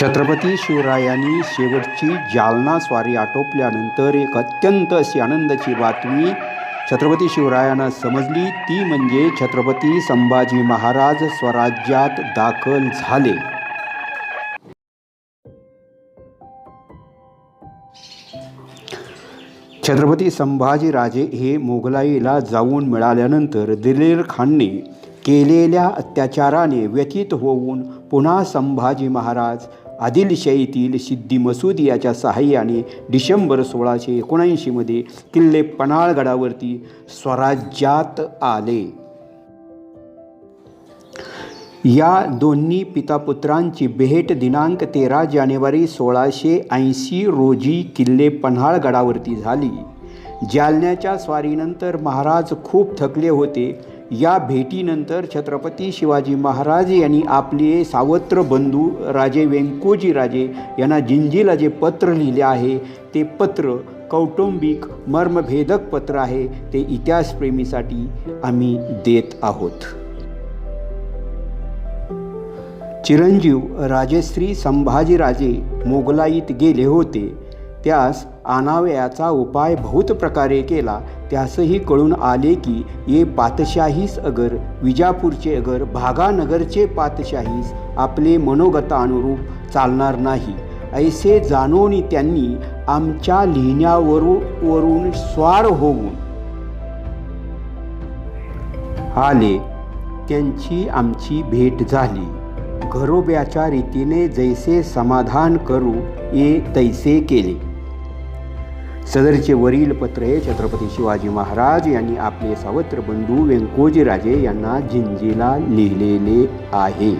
छत्रपती शिवरायांनी शेवटची जालना स्वारी आटोपल्यानंतर एक अत्यंत अशी आनंदाची बातमी छत्रपती शिवरायांना समजली. ती म्हणजे छत्रपती संभाजी महाराज स्वराज्यात दाखल झाले. छत्रपती संभाजीराजे हे मोगलाईला जाऊन मिळाल्यानंतर दिलेर खानने केलेल्या अत्याचाराने व्यथित होऊन पुन्हा संभाजी महाराज आदिलशाहीतील सिद्धी मसूद याच्या सहाय्याने डिसेंबर सोळाशे एकोणऐंशीमध्ये किल्ले पन्हाळगडावरती स्वराज्यात आले. या दोन्ही पितापुत्रांची भेट दिनांक तेरा जानेवारी सोळाशे ऐंशी रोजी किल्ले पन्हाळगडावरती झाली. जालन्याच्या स्वारीनंतर महाराज खूप थकले होते. या भेटीनंतर छत्रपती शिवाजी महाराज यांनी आपले सावत्र बंधू राजे व्यंकोजी राजे यांना जिंजीला जे पत्र लिहिले आहे ते पत्र कौटुंबिक मर्मभेदक पत्र आहे ते इतिहासप्रेमीसाठी आम्ही देत आहोत. चिरंजीव राजश्री संभाजीराजे मोगलाईत गेले होते. त्यास आणावयाचा उपाय बहुत प्रकारे केला. त्यासही कळून आले की ये पातशाहीस अगर विजापूरचे अगर भागानगरचे पातशाहीस आपले मनोगतानुरूप चालणार नाही. ऐसे जाणून त्यांनी आमच्या लिहिण्यावरून वरून स्वार होऊन. आले. त्यांची आमची भेट झाली. घरोब्याच्या रीतीने जैसे समाधान करू ये तैसे केले. सदरचे वरील पत्र हे छत्रपती शिवाजी महाराज यांनी आपले सावत्र बंधू व्यंकोजीराजे यांना जिंजीला लिहिलेले आहे.